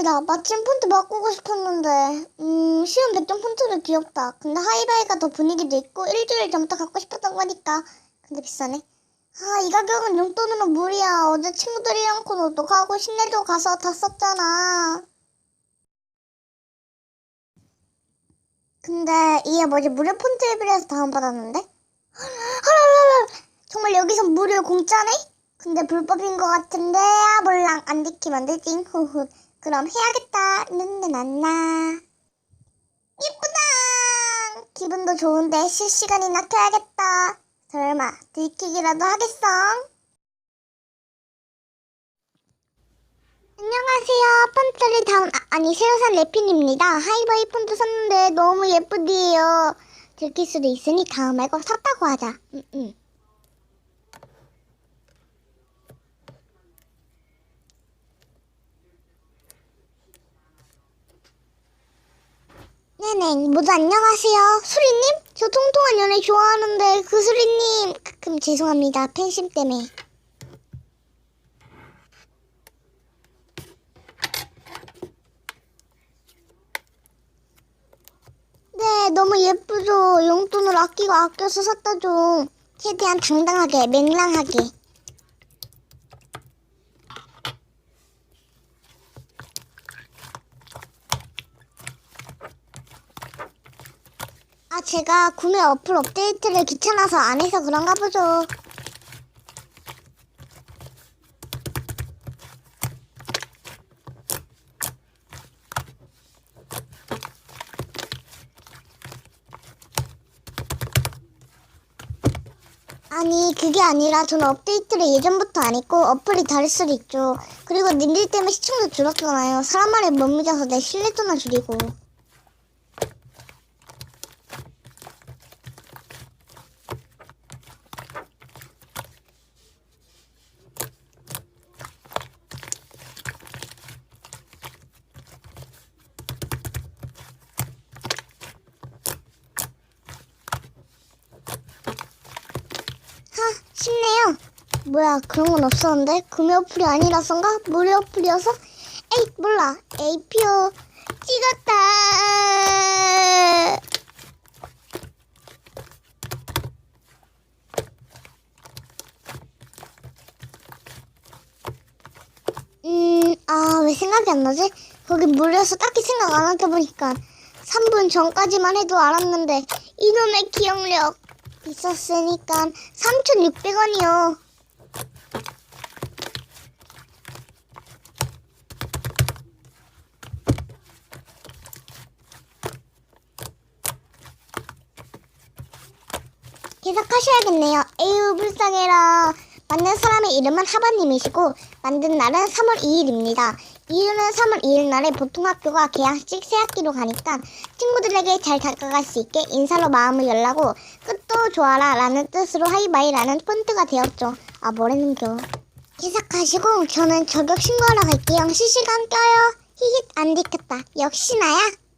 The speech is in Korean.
폰트들이다. 마침 폰트 바꾸고 싶었는데. 음, 시험 백점 폰트도 귀엽다. 근데 하이바이가 더 분위기도 있고 일주일 전부터 갖고 싶었던 거니까. 근데 비싸네. 아, 이 가격은 용돈으로 무리야. 어제 친구들이랑 코노도 가고 시내도 가서 다 썼잖아. 근데 이게 뭐지? 무료 폰트 앱이라서 다운받았는데? 헐헐헐 정말 여기서 무료 공짜네? 근데 불법인 것 같은데 아 몰랑 안 지키면 되지 후후 그럼 해야겠다. 는는안나? 예쁘다. 기분도 좋은데 실시간이나 켜야겠다. 설마 들키기라도 하겠어? 안녕하세요. 폰트를 다운 아, 아니 새로 산 래핀입니다. 하이바이 폰트 샀는데 너무 예쁘디요. 들킬 수도 있으니 다음에 꼭 샀다고 하자 응, 응. 네네, 모두 안녕하세요. 수리님? 저 통통한 연애 좋아하는데 그 수리님 가끔 죄송합니다. 팬심 때문에. 네, 너무 예쁘죠. 용돈을 아끼고 아껴서 샀다 좀. 최대한 당당하게, 맹랑하게. 아, 제가 구매 어플 업데이트를 귀찮아서 안 해서 그런가 보죠. 아니, 그게 아니라 저는 업데이트를 예전부터 안 했고 어플이 다를 수도 있죠. 그리고 님들 때문에 시청도 줄었잖아요. 사람 말에 못 믿어서 내 신뢰도나 줄이고. 하, 쉽네요. 뭐야, 그런 건 없었는데? 구매 어플이 아니라서인가? 무료 어플이어서? 에이, 몰라. 에이표 찍었다. 음, 아, 왜 생각이 안 나지? 거기 무료여서 딱히 생각 안 하다 보니까 3분 전까지만 해도 알았는데 이놈의 기억력 있었으니까 3,600원이요. 계속하셔야겠네요. 에휴 불쌍해라. 만든 사람의 이름은 하바님이시고 만든 날은 3월 2일입니다. 이유는 3월 2일 날에 보통 학교가 개학식 새학기로 가니까 친구들에게 잘 다가갈 수 있게 인사로 마음을 열라고 끝도 좋아라 라는 뜻으로 하이바이라는 폰트가 되었죠. 아 뭐랬는겨. 계속하시고 저는 저격 신고하러 갈게요. 실시간 껴요. 히힛 안 들켰다. 역시 나야.